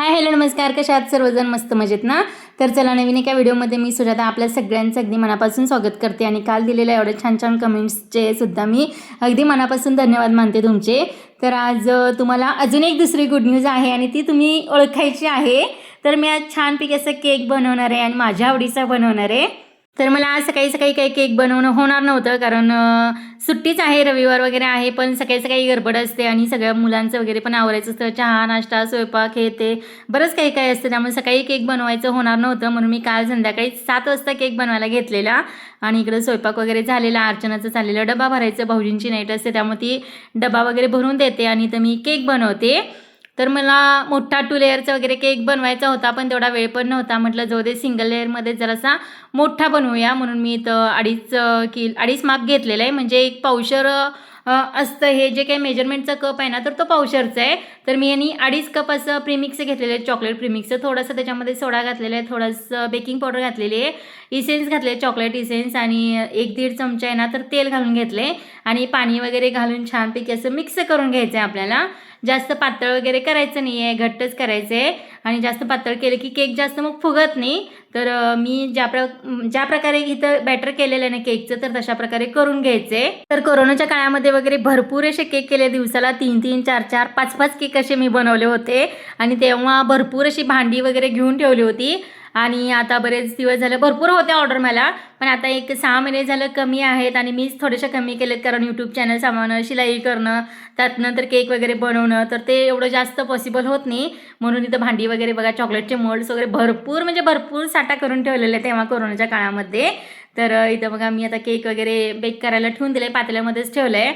Hi hello नमस्कार. कशा आहात? सर्वजण मस्त मजेत ना? तर चला नवीन एका व्हिडिओमध्ये मी सुजाता आपल्या सगळ्यांचं अगदी मनापासून स्वागत करते आणि काल दिलेल्या एवढ्या छान छान कमेंट्सचे सुद्धा मी अगदी मनापासून धन्यवाद मानते तुमचे. तर आज तुम्हाला अजून एक दुसरी गुड न्यूज आहे आणि ती तुम्ही ओळखायची आहे. तर मी आज छानपैकी असं केक बनवणार आहे आणि माझ्या आवडीचा बनवणार आहे. तर मला आज सकाळी सकाळी काही केक बनवणं होणार नव्हतं कारण सुट्टीच आहे रविवार वगैरे आहे पण सकाळी सकाळी गडबड असते आणि सगळ्या मुलांचं वगैरे पण आवरायचं असतं. चहा नाश्ता स्वयंपाक हे ते. बरंच काही काही असतं. त्यामुळे सकाळी केक बनवायचं होणार नव्हतं. म्हणून मी काल संध्याकाळी सात वाजता केक बनवायला घेतलेला आणि इकडं स्वयंपाक वगैरे झालेला अर्चनाचं चाललेलं डबा भरायचं. भाऊजींची नाईट असते. त्यामुळे ती डबा वगैरे भरून देते आणि तर मी केक बनवते. तर मला मोठा टू लेअरचा वगैरे केक बनवायचा होता पण तेवढा वेळ पण नव्हता. म्हटलं जाऊ दे सिंगल लेअरमध्ये जरासा मोठा बनवूया. म्हणून मी इथं अडीच किल कि अडीच माप घेतलेला आहे. म्हणजे एक पावशर असतं. हे जे काही मेजरमेंटचा कप आहे ना तर तो पावशरचा आहे. तर मी यांनी अडीच कप असं प्रीमिक्स घेतलेलं आहे चॉकलेट प्रीमिक्सचं थोडंसं त्याच्यामध्ये सोडा घातलेला आहे थोडंसं बेकिंग पावडर घातलेली आहे. इसेन्स घातले चॉकलेट इसेन्स आणि एक दीड चमचा आहे ना तर तेल घालून घेतले आणि पाणी वगैरे घालून छानपैकी असं मिक्स करून घ्यायचं आहे आपल्याला. जास्त पातळ वगैरे करायचं नाही आहे घट्टच करायचं आहे आणि जास्त पातळ केलं की केक जास्त मग फुगत नाही. तर मी ज्या प्र ज्या प्रकारे इथं बॅटर केलेलं आहे ना केकचं तर तशा प्रकारे करून घ्यायचे तर कोरोनाच्या काळामध्ये वगैरे भरपूर असे केक केले. दिवसाला तीन तीन चार चार पाच पाच केक असे मी बनवले होते. आणि तेव्हा भरपूर अशी भांडी वगैरे घेऊन ठेवली होती. आणि आता बरेच दिवस झाले भरपूर होते ऑर्डर मला. पण आता एक सहा महिने झालं कमी आहेत आणि मीच थोडेसे कमी केलेत कारण यूट्यूब चॅनल सांभाळणं शिलाई करणं त्यात नंतर केक वगैरे बनवणं तर ते एवढं जास्त पॉसिबल होत नाही. म्हणून इथं भांडी वगैरे बघा चॉकलेटचे मोल्ड्स वगैरे भरपूर म्हणजे भरपूर साठा करून ठेवलेले तेव्हा कोरोनाच्या काळामध्ये. तर इथं बघा मी आता केक वगैरे बेक करायला ठेवून दिले पातेल्यामध्येच ठेवलं आहे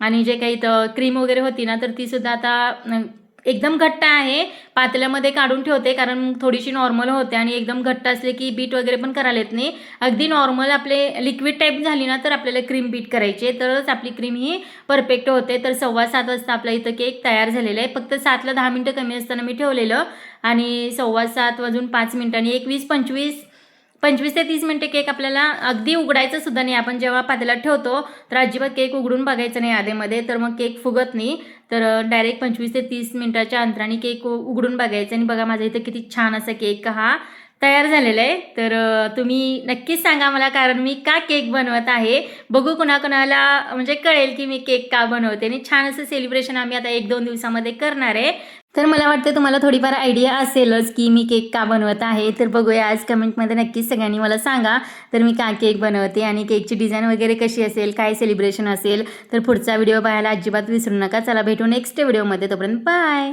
आणि जे काही इथं क्रीम वगैरे होती ना तर ती सुद्धा आता एकदम घट्ट आहे. पातेल्यामध्ये काढून ठेवते कारण थोडीशी नॉर्मल होते आणि एकदम घट्ट असले की बीट वगैरे पण करायला येत नाही. अगदी नॉर्मल आपले लिक्विड टाईप झाली ना तर आपल्याला क्रीम बीट करायची. आहे तरच आपली क्रीम ही परफेक्ट होते. तर सव्वा सात वाजता आपला इथं केक तयार झालेला आहे. फक्त सातला दहा मिनटं कमी असताना मी ठेवलेलं आणि सव्वा सात वाजून पाच मिनटांनी एकवीस पंचवीस पंचवीस ते तीस मिनटे केक आपल्याला अगदी उघडायचं सुद्धा नाही. आपण जेव्हा पातेल्यात ठेवतो तर अजिबात केक उघडून बघायचं नाही आधेमध्ये तर मग केक फुगत नाही. तर डायरेक्ट पंचवीस ते तीस मिनटाच्या अंतराने केक उघडून बघायचं आणि बघा माझ्या इथं किती छान असा केक हा तयार झालेला आहे. तर तुम्ही नक्कीच सांगा मला कारण मी का केक बनवत आहे? बघू कुणाकुणाला म्हणजे कळेल की मी केक का बनवते. आणि छान असं सेलिब्रेशन आम्ही आता एक दोन दिवसामध्ये करणार आहे. तर मला वाटतं तुम्हाला थोडीफार आयडिया असेलच की मी केक का बनवत आहे. तर बघूया आज कमेंटमध्ये नक्कीच सगळ्यांनी मला सांगा तर मी का केक बनवते आणि केकची डिझाईन वगैरे कशी असेल काय सेलिब्रेशन असेल तर पुढचा व्हिडिओ पाहायला अजिबात विसरू नका. चला भेटू नेक्स्ट व्हिडिओमध्ये तोपर्यंत बाय